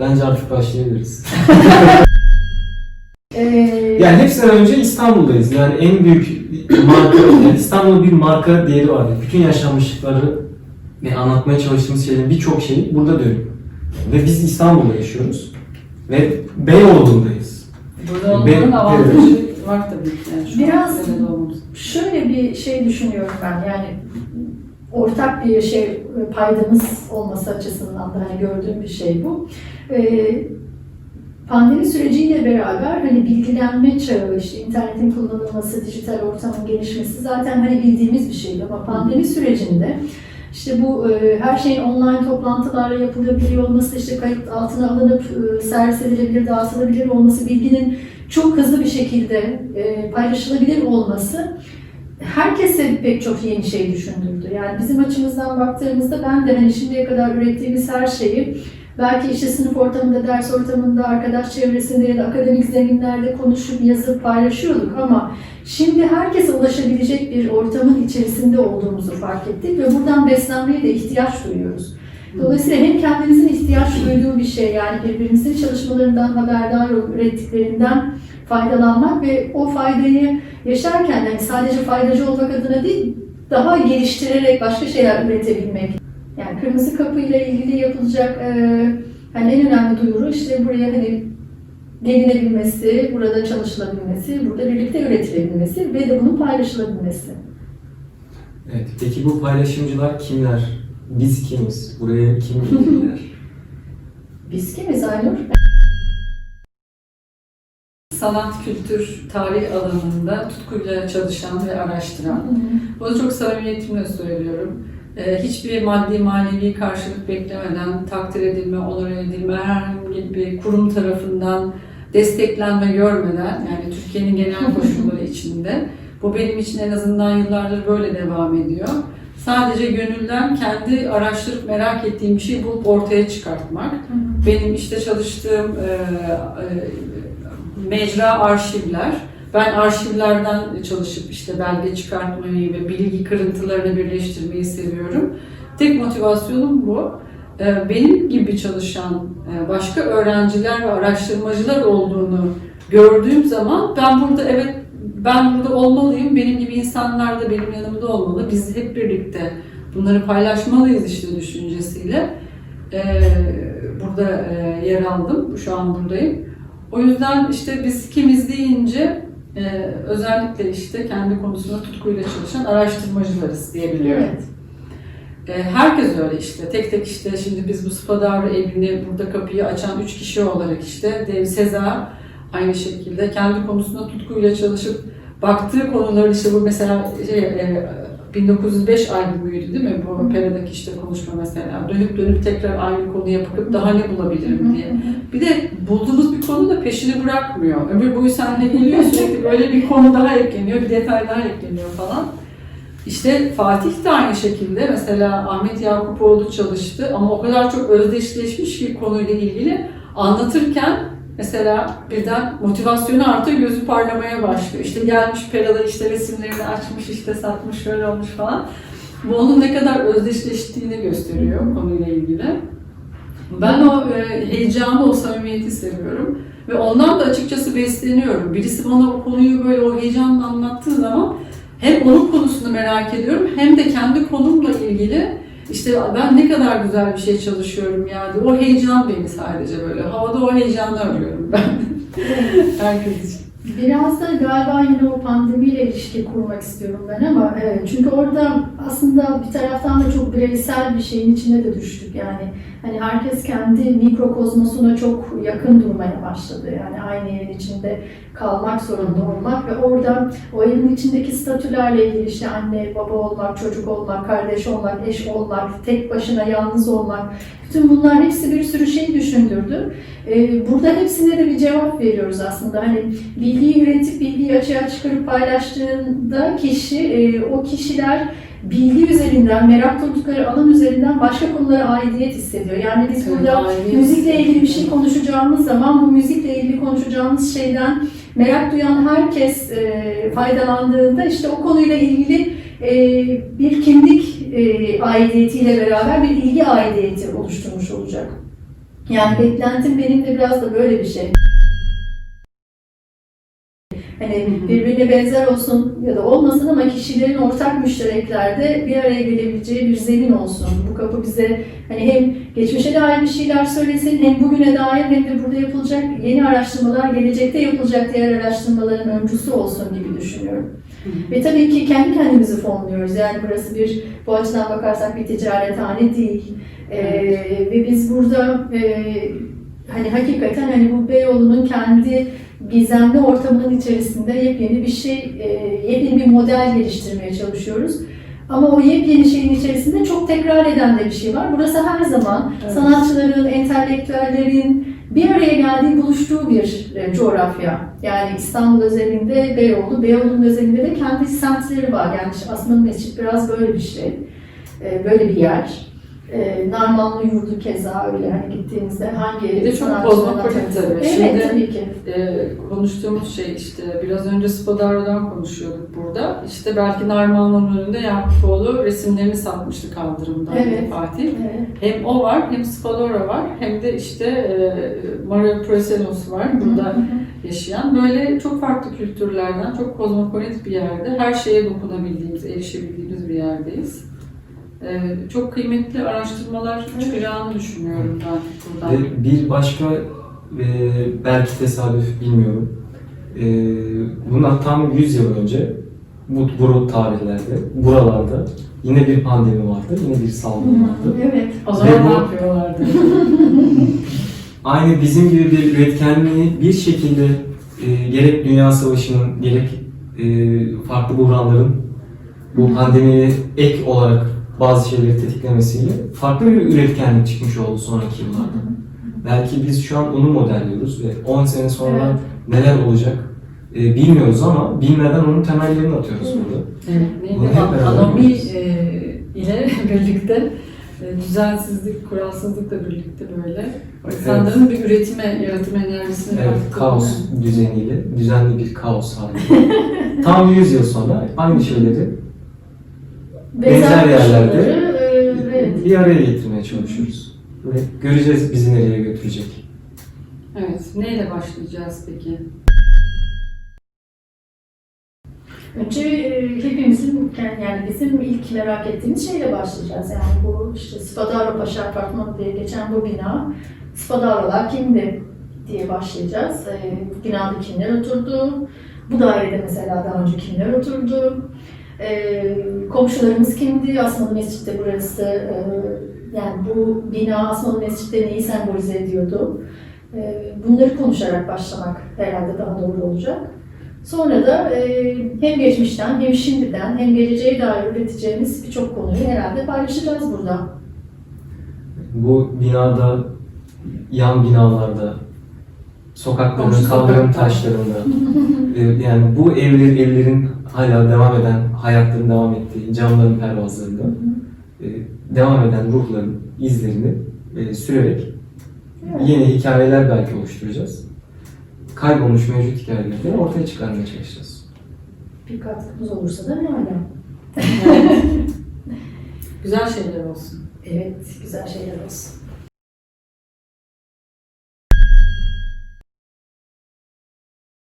Bence artık başlayabiliriz. Ee, Yani hepsinden önce İstanbul'dayız. Yani en büyük marka, yani İstanbul'un bir marka değeri var. Bütün yaşanmışlıkları ve anlatmaya çalıştığımız şeylerin birçok şeyi burada dönüyor. Ve biz İstanbul'da yaşıyoruz. Ve Beyoğlu'ndayız. Burada olmanın Ben- avantajı var tabii ki. Yani şu Biraz- an şöyle bir şey düşünüyorum ben yani ortak bir şey paydamız olması açısından da hani gördüğüm bir şey bu. Ee, pandemi süreciyle beraber hani bilgilenme çağı, işte internetin kullanılması, dijital ortamın gelişmesi zaten hani bildiğimiz bir şeydi ama pandemi sürecinde işte bu e, her şeyin online toplantılarla yapılabiliyor olması, işte kayıt altına alınıp e, servis edilebilir, dağıtılabilir olması, bilginin çok hızlı bir şekilde e, paylaşılabilir olması herkese pek çok yeni şey düşündürdü. Yani bizim açımızdan baktığımızda ben de hani şimdiye kadar ürettiğimiz her şeyi belki işte sınıf ortamında, ders ortamında, arkadaş çevresinde ya da akademik zeminlerde konuşup yazıp paylaşıyorduk ama şimdi herkese ulaşabilecek bir ortamın içerisinde olduğumuzu fark ettik ve buradan beslenmeye de ihtiyaç duyuyoruz. Dolayısıyla hem kendimizin ihtiyaç duyduğu bir şey yani birbirimizin çalışmalarından haberdar olup ürettiklerinden faydalanmak ve o faydayı yaşarken yani sadece faydacı olmak adına değil daha geliştirerek başka şeyler üretebilmek. Yani kırmızı kapı ile ilgili yapılacak e, hani en önemli duyuru işte buraya hani gelinebilmesi, burada çalışılabilmesi, burada birlikte üretilebilmesi ve de bunun paylaşılabilmesi. Evet. Peki bu paylaşımcılar kimler? Biz kimiz? Buraya kim geliyorlar? Biz kimiz Aynur? Sanat, kültür, tarih alanında tutkuyla çalışan ve araştıran. Bunu çok samimiyetimle söylüyorum. Ee, Hiçbir maddi manevi karşılık beklemeden takdir edilme, onur edilme, herhangi bir kurum tarafından desteklenme görmeden, yani Türkiye'nin genel koşulları içinde, bu benim için en azından yıllardır böyle devam ediyor. Sadece gönülden kendi araştırıp merak ettiğim bir şey bulup ortaya çıkartmak. Benim işte çalıştığım e, e, mecra arşivler. Ben arşivlerden çalışıp işte belge çıkartmayı ve bilgi kırıntılarını birleştirmeyi seviyorum. Tek motivasyonum bu. E, Benim gibi çalışan e, başka öğrenciler ve araştırmacılar olduğunu gördüğüm zaman ben burada evet ben burada olmalıyım, benim gibi insanlar da benim yanımda olmalı. Biz hep birlikte bunları paylaşmalıyız işte düşüncesiyle. E, burada e, yer aldım, şu an buradayım. O yüzden işte biz kimiz deyince e, özellikle işte kendi konusunda tutkuyla çalışan araştırmacılarız diyebiliyorum. Evet. E, Herkes öyle işte. Tek tek işte şimdi biz bu Spadavra evini burada kapıyı açan üç kişi olarak işte Dev Seza aynı şekilde kendi konusunda tutkuyla çalışıp baktığı konuları işte bu mesela şey, e, 1905 albümüydü değil mi? Bu Pera'daki işte konuşma mesela. Dönüp dönüp tekrar aynı konuya bakıp daha ne bulabilirim diye. Bir de bulduğumuz bir konu da peşini bırakmıyor. Ömür boyu seninle geliyor sürekli böyle bir konu daha ekleniyor, bir detay daha ekleniyor falan. İşte Fatih de aynı şekilde mesela Ahmet Yakupoğlu çalıştı ama o kadar çok özdeşleşmiş ki konuyla ilgili anlatırken mesela birden motivasyonu artıyor, gözü parlamaya başlıyor. İşte gelmiş Pera'da işte resimlerini açmış, işte satmış, şöyle olmuş falan. Bu onun ne kadar özdeşleştiğini gösteriyor konuyla ilgili. Ben o e, heyecanı, o samimiyeti seviyorum. Ve ondan da açıkçası besleniyorum. Birisi bana o konuyu böyle o heyecanla anlattığı zaman hem onun konusunu merak ediyorum hem de kendi konumla ilgili işte ben ne kadar güzel bir şey çalışıyorum ya diye. O heyecan beni sadece böyle. Havada o heyecanı arıyorum ben. Herkes için. Biraz da galiba yine o pandemiyle ilişki kurmak istiyorum ben ama evet, çünkü orada aslında bir taraftan da çok bireysel bir şeyin içine de düştük yani hani herkes kendi mikrokozmosuna çok yakın durmaya başladı yani aynı yerin içinde kalmak zorunda olmak ve orada o evin içindeki statülerle ilgili işte anne, baba olmak, çocuk olmak, kardeş olmak, eş olmak, tek başına yalnız olmak bütün bunlar hepsi bir sürü şey düşündürdü. Ee, burada hepsine de bir cevap veriyoruz aslında. Hani bilgiyi üretip bilgiyi açığa çıkarıp paylaştığında kişi, e, o kişiler bilgi üzerinden, merak duydukları alan üzerinden başka konulara aidiyet hissediyor. Yani biz Tabii, burada aidiyet müzikle ilgili bir şey konuşacağımız zaman bu müzikle ilgili konuşacağımız şeyden merak duyan herkes e, faydalandığında işte o konuyla ilgili e, bir kimlik e, aidiyetiyle beraber bir ilgi aidiyeti oluşturmuş olacak. Yani beklentim benim de biraz da böyle bir şey. Hani birbirine benzer olsun ya da olmasın ama kişilerin ortak müştereklerde bir araya gelebileceği bir zemin olsun. Bu kapı bize hani hem geçmişe dair bir şeyler söylesin hem bugüne dair hem de burada yapılacak yeni araştırmalar, gelecekte yapılacak diğer araştırmaların öncüsü olsun gibi düşünüyorum. Ve tabii ki kendi kendimizi fonluyoruz. Yani burası bir, bu açıdan bakarsak bir ticarethane değil. Ee, ve biz burada e, hani hakikaten hani bu Beyoğlu'nun kendi gizemli ortamının içerisinde yepyeni bir şey, e, yepyeni bir model geliştirmeye çalışıyoruz. Ama o yepyeni şeyin içerisinde çok tekrar eden de bir şey var. Burası her zaman Evet. sanatçıların, entelektüellerin bir araya geldiği, buluştuğu bir e, coğrafya. Yani İstanbul özelinde Beyoğlu, Beyoğlu'nun özelinde de kendi semtleri var. Yani aslında Mescit biraz böyle bir şey, e, böyle bir yer. E, Narmanlı yurdu keza öyle hani gittiğimizde hangi Bir de çok kozmopolit tabii. Evet Şimdi- tabii ki. Ee, konuştuğumuz şey işte biraz önce Spadaro'dan konuşuyorduk burada. İşte belki Narman'ın önünde Yakupoğlu resimlerini satmıştı kaldırımda Evet. Fatih. Evet. Hem o var hem Spadoro var hem de işte e, Mario Proselos var burada yaşayan. Böyle çok farklı kültürlerden, çok kozmopolit bir yerde her şeye dokunabildiğimiz, erişebildiğimiz bir yerdeyiz. Ee, çok kıymetli araştırmalar çıkacağını düşünüyorum ben buradan. Bir başka e, belki tesadüf bilmiyorum. E, bundan tam 100 yıl önce bu, bu tarihlerde, buralarda yine bir pandemi vardı, yine bir salgın vardı. Evet. O zaman ne yapıyorlardı? Aynı bizim gibi bir üretkenliği bir şekilde e, gerek Dünya Savaşı'nın gerek e, farklı buhranların bu pandemiye ek olarak bazı şeyleri tetiklemesiyle farklı bir üretkenlik çıkmış oldu sonraki yıllarda. Belki biz şu an onu modelliyoruz ve 10 sene sonra neler olacak e, bilmiyoruz ama bilmeden onun temellerini atıyoruz Evet. burada. Evet, Bunu hep Anomi e, ile birlikte e, düzensizlik, kuralsızlıkla birlikte böyle insanların bir üretime, yaratım enerjisini Evet, kaos düzeniyle, düzenli bir kaos halinde. Tam 100 yıl sonra aynı şeyleri benzer yerlerde evet. bir araya getirmeye çalışıyoruz. Ve göreceğiz bizi nereye götürecek. Evet, neyle başlayacağız peki? Önce e, hepimizin yani bizim ilk merak ettiğimiz şeyle başlayacağız. Yani bu işte Spadaro Paşa Apartmanı diye geçen bu bina Spadaro'lar kimdi diye başlayacağız. E, bu binada kimler oturdu? Bu dairede mesela daha önce kimler oturdu? E, komşularımız kimdi? Asmalı Mescid'de burası e, yani bu bina Asmalı Mescid'de neyi sembolize ediyordu? E, bunları konuşarak başlamak herhalde daha doğru olacak. Sonra da e, hem geçmişten hem şimdiden hem geleceğe dair üreteceğimiz birçok konuyu herhalde paylaşacağız burada. Bu binada, yan binalarda, sokakların kaldırım taşlarında, e, yani bu evlerin, evlerin hala devam eden, hayatların devam ettiği camların pervazlarında e, devam eden ruhların izlerini e, sürerek Evet. yeni hikayeler belki oluşturacağız. Kaybolmuş mevcut hikayeleri ortaya çıkarmaya çalışacağız. Bir katkımız olursa da ne ala. Güzel şeyler olsun. Evet, güzel şeyler olsun.